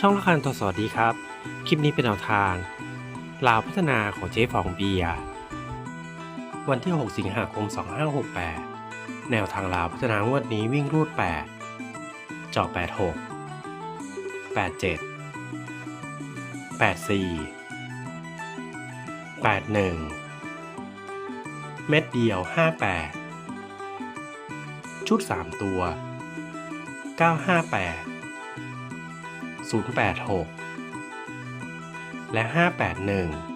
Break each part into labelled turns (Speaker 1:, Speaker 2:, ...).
Speaker 1: ช่องละคันตัวสวัสดีครับ คลิปนี้เป็นแนวทางลาวพัฒนาของเจ๊ฟองเบียวันที่ 6 สิงหาคม 2568 แนวทางลาวพัฒนางวดนี้วิ่งรูด 8 เจาะ86 87 84 81 เม็ดเดียว 58 ชุด 3 ตัว 958 086 และ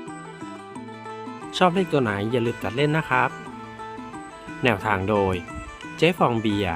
Speaker 1: 581 ชอบเลขตัวไหนอย่าลืมตัดเล่นนะครับ แนวทางโดย เจ๊ฟองเบีย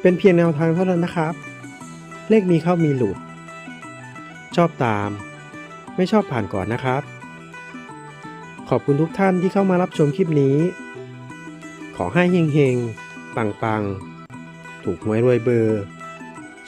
Speaker 2: เป็นเพียงแนวทางเท่านั้นนะครับ เลขมีเข้ามีหลุด ชอบตาม ไม่ชอบผ่านก่อนนะครับ ขอบคุณทุกท่านที่เข้ามารับชมคลิปนี้ ขอให้เฮงๆ ปังๆ ถูกหวยรวยเบอร์